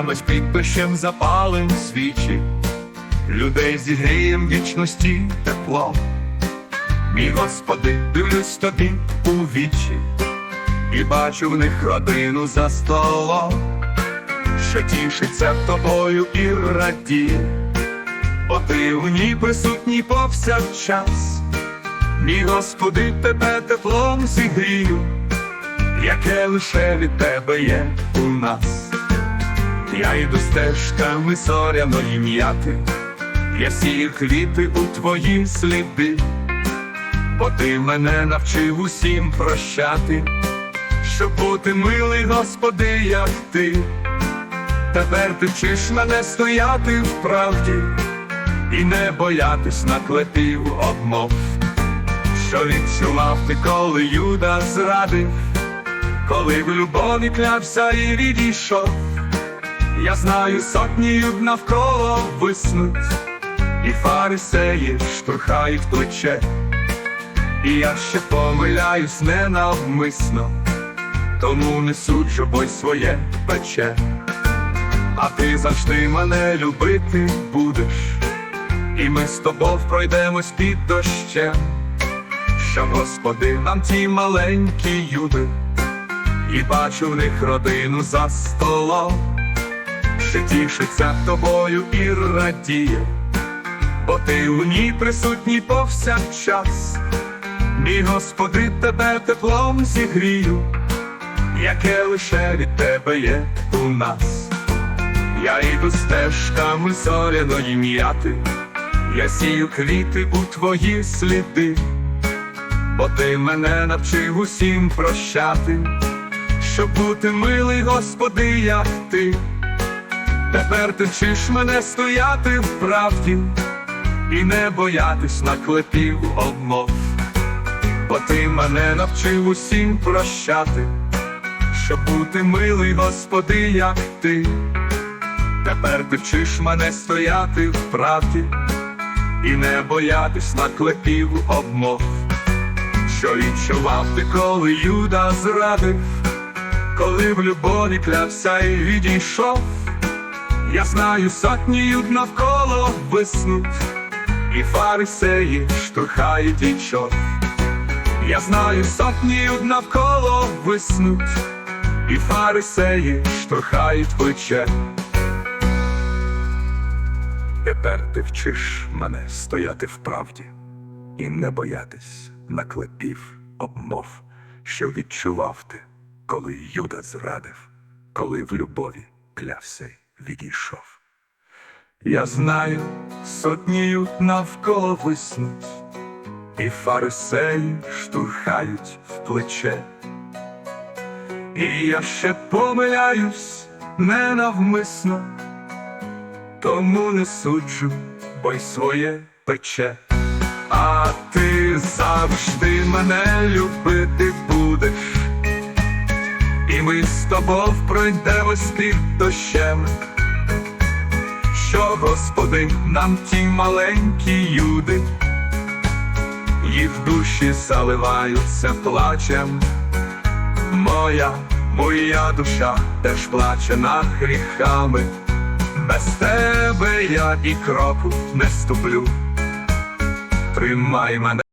Замось підпишем запалим свічі, людей зігрієм вічності теплом. Мій Господи, дивлюсь тобі у вічі, і бачу в них родину за столом, що тішиться тобою і радіє, бо ти в ній присутній повсякчас. Мій Господи, тебе теплом зігрію, яке лише від тебе є у нас. Я йду стежками зоряної м'яти, я сію квіти у твої сліди, бо ти мене навчив усім прощати, щоб бути милий, Господи, як ти. Тепер ти вчиш мене стояти в правді і не боятись наклепів обмов, що відчував ти, коли Юда зрадив, коли в любові клявся і відійшов. Я знаю сотні юд навколо виснуть, і фарисеї штурхають плече, і я ще помиляюсь ненавмисно, тому не суджу, бо й своє пече. А ти завжди мене любити будеш, і ми з тобою пройдемось під дощем, що Господи нам ті маленькі юди, і бачу в них родину за столом що тішиться тобою і радіє, бо ти у ній присутній повсякчас, мій Господи, тебе теплом зігрію, яке лише від тебе є у нас. Я йду стежками зоряної м'яти, я сію квіти у твої сліди, бо ти мене навчив усім прощати, щоб бути милий, Господи, як ти. Тепер ти вчиш мене стояти в правді і не боятись наклепів обмов, бо ти мене навчив усім прощати, щоб бути милий, Господи, як ти. Тепер ти вчиш мене стояти в правді і не боятись наклепів обмов, що відчував ти, коли Юда зрадив, коли в любові клявся і відійшов. Я знаю сотні юд навколо виснуть, і фарисеї штурхають і чор. Я знаю сотні навколо виснуть, і фарисеї штурхають плече. Тепер ти вчиш мене стояти в правді і не боятись наклепів обмов, що відчував ти, коли Юда зрадив, коли в любові клявся відійшов. Я знаю, сотнію навколо виснуть, і фарисеї штурхають в плече. І я ще помиляюсь ненавмисно, тому не суджу, бо й своє пече. А ти завжди мене любити ми з тобою пройдемось під дощем. Що, Господи, нам ті маленькі юди, їх душі заливаються плачем. Моя, моя душа теж плаче над гріхами, без тебе я і кроку не ступлю. Тримай мене.